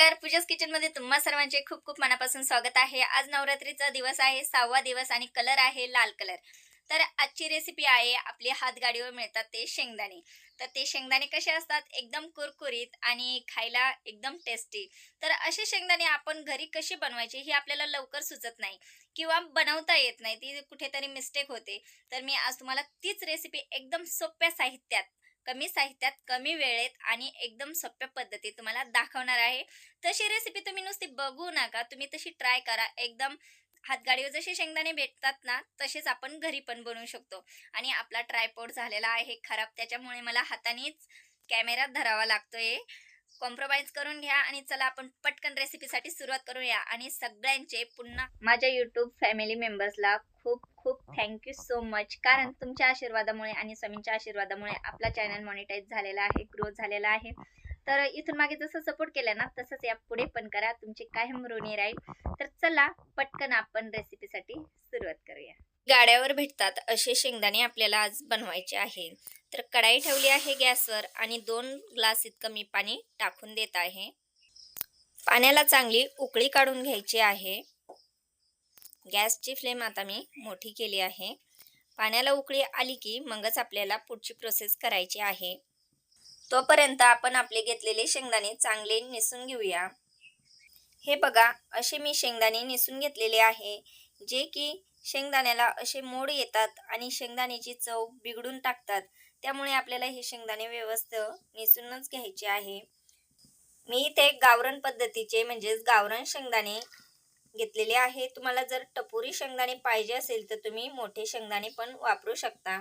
नमस्कार. पूजाच किचनमध्ये तुम्हा सर्वांचे खूप खूप मनापासून स्वागत आहे. आज नवरात्रीचा दिवस आहे. सहावा दिवस आणि कलर आहे लाल कलर. तर आजची रेसिपी आहे आपली हातगाडीवर मिळतात ते शेंगदाणे. तर ते शेंगदाणे कसे असतात? एकदम कुरकुरीत आणि खायला एकदम टेस्टी तर असे शेंगदाणे आपण घरी कसे बनवायचे हे आपल्याला लवकर सुचत नाही किंवा बनवता येत नाही. ती कुठेतरी मिस्टेक होते. तर मी आज तुम्हाला तीच रेसिपी एकदम सोप्या साहित्यात कमी साहित्यात कमी वेळेत आणि एकदम सोप्या पद्धतीत तुम्हाला दाखवणार आहे. तशी रेसिपी तुम्ही नुसती बघू नका तुम्ही तशी ट्राय करा. एकदम हातगाडीवर जसे शेंगदाणे भेटतात ना तसेच आपण घरी पण बनवू शकतो. आणि आपला ट्रायपोर्ट झालेला आहे खराब त्याच्यामुळे मला हातानेच कॅमेरा धरावा लागतोय. कॉम्प्रोमाइज करून घ्या आणि चला आपण पटकन रेसिपीसाठी सुरुवात करूया. आणि सगळ्यांचे पुन्हा माझ्या युट्यूब फॅमिली मेंबर्सला खूप खूप थँक्यू सो मच कारण तुमच्या आशीर्वादामुळे आणि स्वामींच्या आशीर्वादामुळे आपला चॅनल मॉनिटाईज झालेला आहे ग्रो झालेला आहे. तर इथून मागे जसं सपोर्ट केला ना तसंच या पुढे पण करा. तुमची कायम ऋणी राहील. तर चला पटकन आपण रेसिपीसाठी सुरुवात करूया. गाड्यावर भेटतात असे शेंगदाणे आपल्याला आज बनवायचे आहे तर कढाई ठेवली आहे गॅसवर आणि दोन ग्लास इतकं मी पाणी टाकून देत आहे. पाण्याला चांगली उकळी काढून घ्यायची आहे. गॅसची फ्लेम आता मी मोठी केली आहे. पाण्याला उकळी आली की मगच आपल्याला पुढची प्रोसेस करायची आहे. तोपर्यंत आपण आपले घेतलेले शेंगदाणे चांगले निसून घेऊया. हे बघा असे मी शेंगदाणे निसून घेतलेले आहे जे की शेंगदाण्याला असे मोड येतात आणि शेंगदाण्याची चव बिघडून टाकतात. त्यामुळे आपल्याला हे शेंगदाणे व्यवस्थित निसूनच घ्यायचे आहे. मी इथे गावरण पद्धतीचे म्हणजेच गावरण शेंगदाणे घेतलेले आहे. तुम्हाला जर टपोरी शेंगदाणे पाहिजे असेल तर तुम्ही मोठे शेंगदाणे पण वापरू शकता.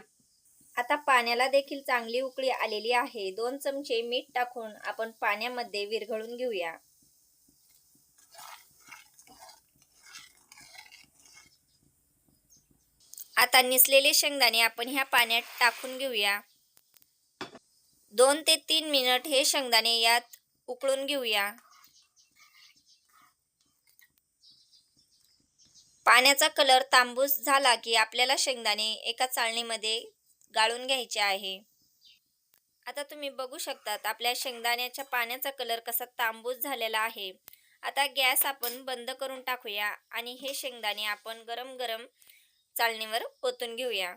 आता पाण्याला देखील चांगली उकळी आलेली आहे. दोन चमचे मीठ टाकून आपण पाण्यामध्ये विरघळून घेऊया. आता निसलेले शेंगदाणे आपण ह्या पाण्यात टाकून घेऊया. दोन ते तीन मिनिट हे शेंगदाणे यात उकळून घेऊया. पाण्याचा कलर तांबूस झाला की आपल्याला शेंगदाणे एका चाळणीमध्ये गाळून घ्यायचे आहे. आता तुम्ही बघू शकतात आपल्या शेंगदाण्याच्या पाण्याचा कलर कसा तांबूस झालेला आहे. आता गॅस आपण बंद करून टाकूया आणि हे शेंगदाणे आपण गरम गरम चालणीवर ओतून घेऊया.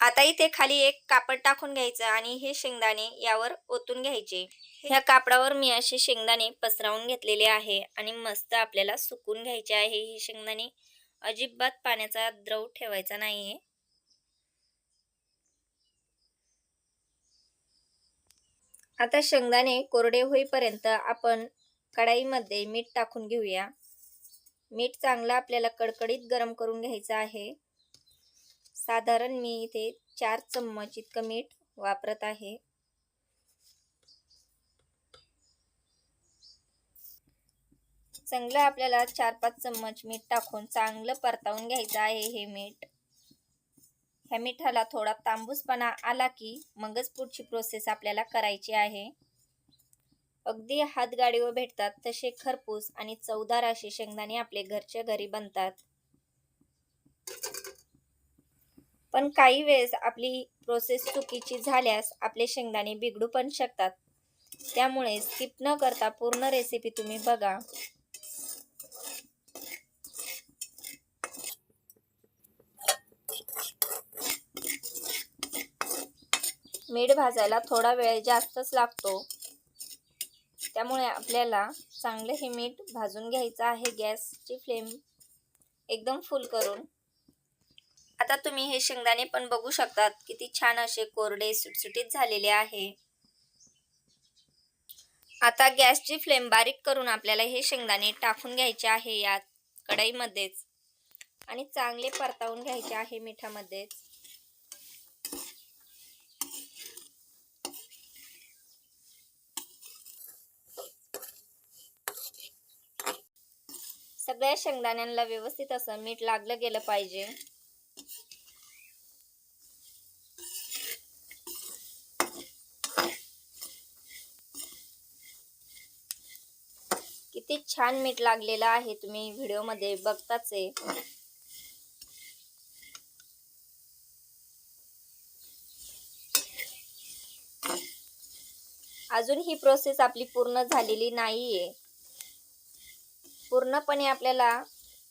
आता इथे खाली एक कापड टाकून घ्यायचं आणि हे शेंगदाणे यावर ओतून घ्यायचे. ह्या कापडावर मी असे शेंगदाणे पसरवून घेतलेले आहे आणि मस्त आपल्याला सुकून घ्यायचे आहे हे शेंगदाणे. अजिबात पाण्याचा द्रव ठेवायचा नाही आहे आता शेंगदाणे कोरडे होईपर्यंत आपण कढाईमध्ये मीठ टाकून घेऊया. मीठ चांगलं आपल्याला कडकडीत गरम करून घ्यायचं आहे. साधारण मी इथे चार चम्मच इतकं मीठ वापरत आहे. चांगलं आपल्याला चार पाच चम्मच मीठ टाकून चांगलं परतावून घ्यायचं आहे हे मीठ. ह्या मिठाला थोडा तांबूसपणा आला की मगच पुढची प्रोसेस आपल्याला करायची आहे. अगदी हातगाडीवर भेटतात तसे खरपूस आणि चवदार असे शेंगदाणे आपले घरच्या घरी बनतात. पण काही वेळेस आपली प्रोसेस चुकीची झाल्यास आपले शेंगदाणे बिघडू पण शकतात. त्यामुळे स्किप न करता पूर्ण रेसिपी तुम्ही बघा. मीठ भाजायला थोडा वेळ जास्तच लागतो. त्यामुळे आपल्याला चांगलं हे मीठ भाजून घ्यायचं आहे गॅसची फ्लेम एकदम फुल करून. आता तुम्ही हे शेंगदाणे पण बघू शकतात किती छान असे कोरडे सुटसुटीत झालेले आहे. आता गॅसची फ्लेम बारीक करून आपल्याला हे शेंगदाणे टाकून घ्यायचे आहे यात कढईमध्येच. आणि चांगले परतावून घ्यायचे आहे मिठामध्येच. सगळ्या शेंगदाण्यांना व्यवस्थित असं मीठ लागलं गेलं पाहिजे. किती छान मीठ लागलेलं आहे तुम्ही व्हिडिओमध्ये बघताच. आहे अजून ही प्रोसेस आपली पूर्ण झालेली नाहीये. पूर्णपणे आपल्याला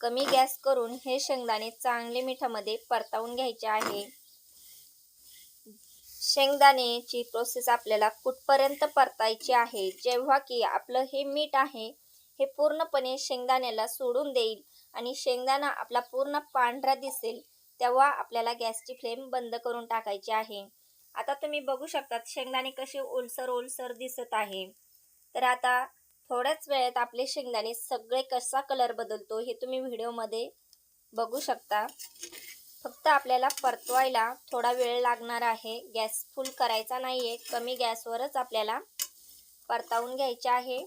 कमी गॅस करून हे शेंगदाणे चांगले मिठामध्ये परतावून घ्यायचे आहे. शेंगदाण्याची प्रोसेस आपल्याला कुठपर्यंत परतायची आहे? जेव्हा की आपलं हे मीठ आहे हे पूर्णपणे शेंगदाण्याला सोडून देईल आणि शेंगदाणा आपला पूर्ण पांढरा दिसेल तेव्हा आपल्याला गॅसची फ्लेम बंद करून टाकायची आहे. आता तुम्ही बघू शकतात शेंगदाणे कसे ओलसर ओलसर दिसत आहे. तर आता थोड्याच वेळात आपले शेंगदाणे सगळे कसा कलर बदलतो हे तुम्ही व्हिडिओमध्ये बघू शकता. फक्त आपल्याला परतवायला थोडा वेळ लागणार आहे. गॅस फुल करायचा नाही आहे कमी गॅसवरच आपल्याला परतावून घ्यायचे आहे.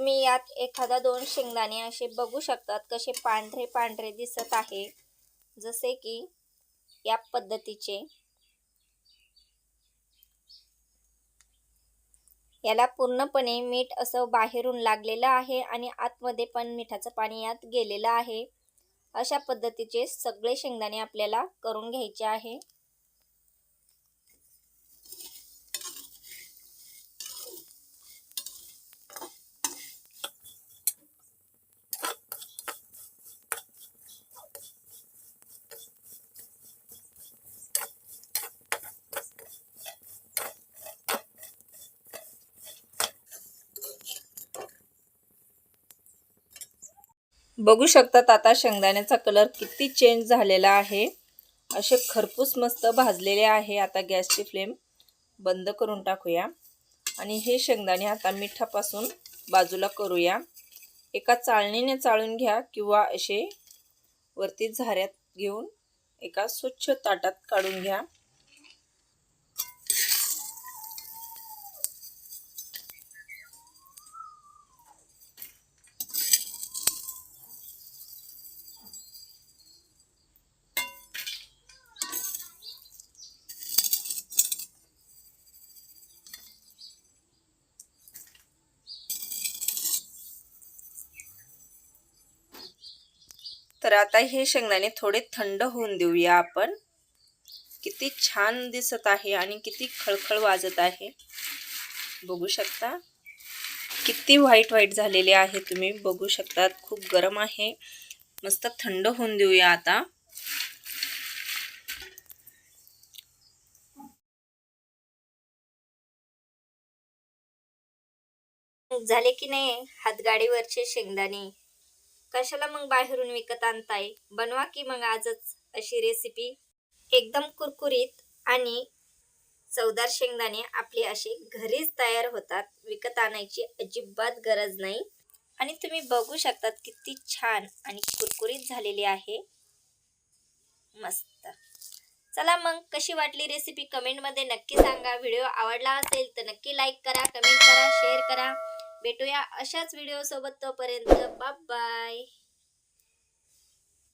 तुम्ही यात एखादा दोन शेंगदाणे असे बघू शकतात कसे पांढरे पांढरे दिसत आहे. जसे की या पद्धतीचे. याला पूर्णपणे मीठ असं बाहेरून लागलेलं आहे आणि आतमध्ये पण मिठाचं पाणी यात गेलेलं आहे. अशा पद्धतीचे सगळे शेंगदाणे आपल्याला करून घ्यायचे आहे. बघू शकतात आता शेंगदाण्याचा कलर किती चेंज झालेला आहे. असे खरपूस मस्त भाजलेले आहे आता गॅसची फ्लेम. बंद करून टाकूया. आणि हे शेंगदाणे आता मिठापासून बाजूला करूया. एका चाळणीने चाळून घ्या किंवा असे वरती झाऱ्यात घेऊन एका स्वच्छ ताटात काढून घ्या. तर आता हे शेंगदाणे थोडे थंड होऊन देऊया आपण. किती छान दिसत आहे आणि किती खळखळ वाजत आहे. बघू शकता? किती व्हाईट व्हाईट झालेले आहे तुम्ही. बघू शकतात खूप गरम आहे. मस्त थंड होऊन देऊया आता. झाले की नाही हातगाडीवरचे शेंगदाणे? कशाला मग बाहेरून विकत आणताय? बनवा की मग आजच अशी रेसिपी एकदम कुरकुरीत आणि चवदार शेंगदाणे आपले असे घरीच तयार होतात. विकत आणायची अजिबात गरज नाही. आणि तुम्ही बघू शकतात किती छान आणि कुरकुरीत झालेली आहे. मस्त. चला मग कशी वाटली रेसिपी कमेंटमध्ये नक्की सांगा. व्हिडिओ आवडला असेल तर नक्की लाईक करा कमेंट करा शेअर करा. भेटूया अशाच व्हिडिओ सोबत तोपर्यंत बाय